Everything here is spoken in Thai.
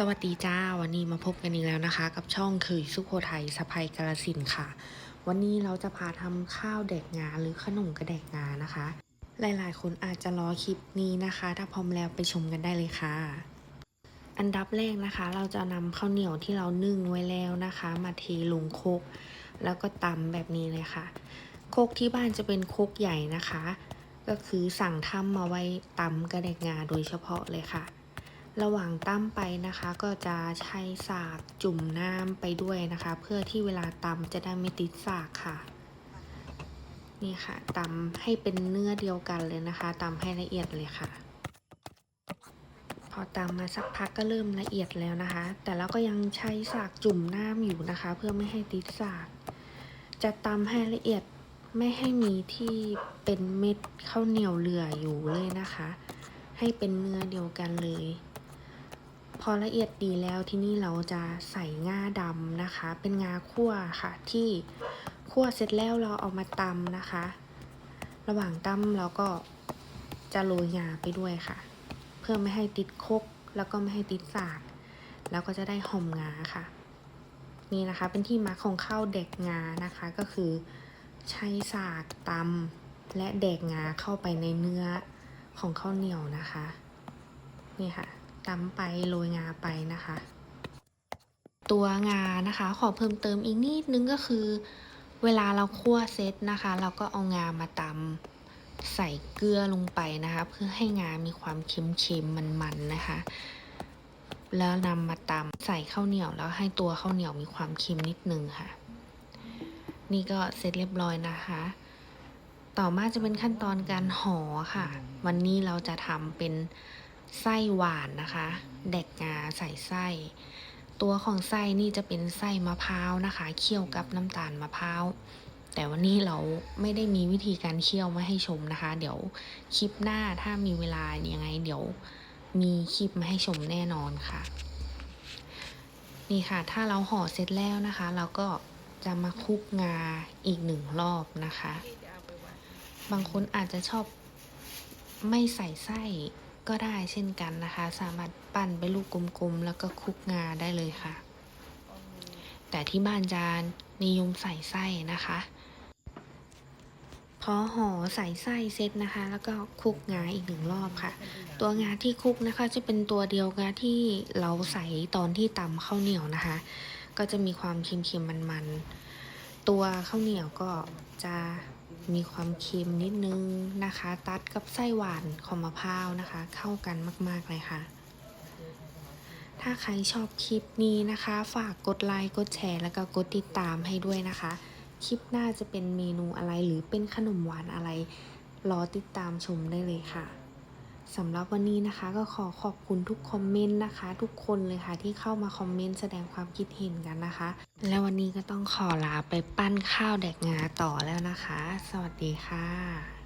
สวัสดีจ้า วันนี้มาพบกันอีกแล้วนะคะ กับช่องเคยสุโขทัยสะพายกาลสินค่ะ วันนี้เราจะพาทำข้าวแดกงาหรือขนมกระแดกงานะคะ หลายๆ คนอาจจะรอคลิปนี้นะคะ ถ้าพร้อมแล้วไปชมกันได้เลยค่ะ อันดับแรกนะคะ เราจะนำข้าวเหนียวที่เรานึ่งไว้แล้วนะคะ มาเทลงโคกแล้วก็ตำแบบนี้เลยค่ะ โคกที่บ้านจะเป็นโคกใหญ่นะคะ ก็คือสั่งทำมาไว้ตำกระแดกงาโดยเฉพาะเลยค่ะ ระหว่างตั้มไปนะคะก็จะใช้สากจุ่มน้ำไปด้วยนะคะ เพื่อที่เวลาตำจะได้ไม่ติดสากค่ะ นี่ค่ะตำให้เป็นเนื้อเดียวกันเลยนะคะตำให้ละเอียดเลยค่ะ พอตำมาสักพักก็เริ่มละเอียดแล้วนะคะ แต่เราก็ยังใช้สากจุ่มน้ำอยู่นะคะ เพื่อไม่ให้ติดสาก จะตำให้ละเอียดไม่ให้มีที่เป็นเม็ดข้าวเหนียวเหลืออยู่เลยนะคะ ให้เป็นเนื้อเดียวกันเลย พอละเอียดดีแล้วที่นี่เราจะใส่งาดำนะคะ เป็นงาคั่วค่ะ ที่คั่วเสร็จแล้วเราเอามาตำนะคะ ระหว่างตำเราก็จะโรยงาไปด้วยค่ะ เพื่อไม่ให้ติดคกแล้วก็ไม่ให้ติดสากแล้วก็จะได้หอมงาค่ะ นี่นะคะเป็นที่มาของข้าวเด็กงานะคะ ก็คือใช้สากตำและเด็กงาเข้าไปในเนื้อของข้าวเหนียวนะคะ นี่ค่ะ ตำไปโรยงาไปนะคะ ตัวงานะคะ ขอเพิ่มเติมอีกนิดนึงก็คือ เวลาเราคั่วเซตนะคะ เราก็เอางามาตำใส่เกลือลงไปนะคะ เพื่อให้งามีความเค็มๆมันๆนะคะ แล้วนำมาตำใส่ข้าวเหนียวแล้วให้ตัวข้าวเหนียวมีความเค็มนิดนึงค่ะ นี่ก็เสร็จเรียบร้อยนะคะต่อมาจะเป็นขั้นตอนการห่อค่ะ วันนี้เราจะทำเป็น ไส้หวานนะคะ แดกงาใส่ไส้ ตัวของไส้นี่จะเป็นไส้มะพร้าวนะคะ เคี่ยวกับน้ำตาลมะพร้าว แต่วันนี้เราไม่ได้มีวิธีการเคี่ยวมาให้ชมนะคะ เดี๋ยวคลิปหน้าถ้ามีเวลายังไง เดี๋ยวมีคลิปมาให้ชมแน่นอนค่ะ นี่ค่ะ ถ้าเราห่อเสร็จแล้วนะคะ เราก็จะมาคลุกงาอีกหนึ่งรอบนะคะ บางคนอาจจะชอบไม่ใส่ไส้ ก็ได้เช่นกันนะคะ สามารถปั้นเป็นลูกกลมๆ แล้วก็คลุกงาได้เลยค่ะ แต่ที่บ้านจะนิยมใส่ไส้นะคะพอห่อใส่ไส้เสร็จนะคะ แล้วก็คลุกงาอีกหนึ่งรอบค่ะ ตัวงาที่คลุกนะคะ จะเป็นตัวเดียวกับที่เราใส่ตอนที่ตำข้าวเหนียวนะคะ ก็จะมีความเค็มๆมันๆ ตัวข้าวเหนียวก็จะ มีความเค็มนิดนึงนะคะ ตัดกับไส้หวานของมะพร้าวนะคะ เข้ากันมาก ๆ เลยค่ะ ถ้าใครชอบคลิปนี้นะคะ ฝากกดไลค์กดแชร์ แล้วก็กดติดตามให้ด้วยนะคะ คลิปหน้าจะเป็นเมนูอะไรหรือเป็นขนมหวานอะไร รอติดตามชมได้เลยค่ะ สำหรับวันนี้นะคะก็ขอขอบคุณทุกคอมเมนต์นะคะ ทุกคนเลยค่ะที่เข้ามาคอมเมนต์แสดงความคิดเห็นกันนะคะ และวันนี้ก็ต้องขอลาไปปั้นข้าวแดกงาต่อแล้วนะคะ สวัสดีค่ะ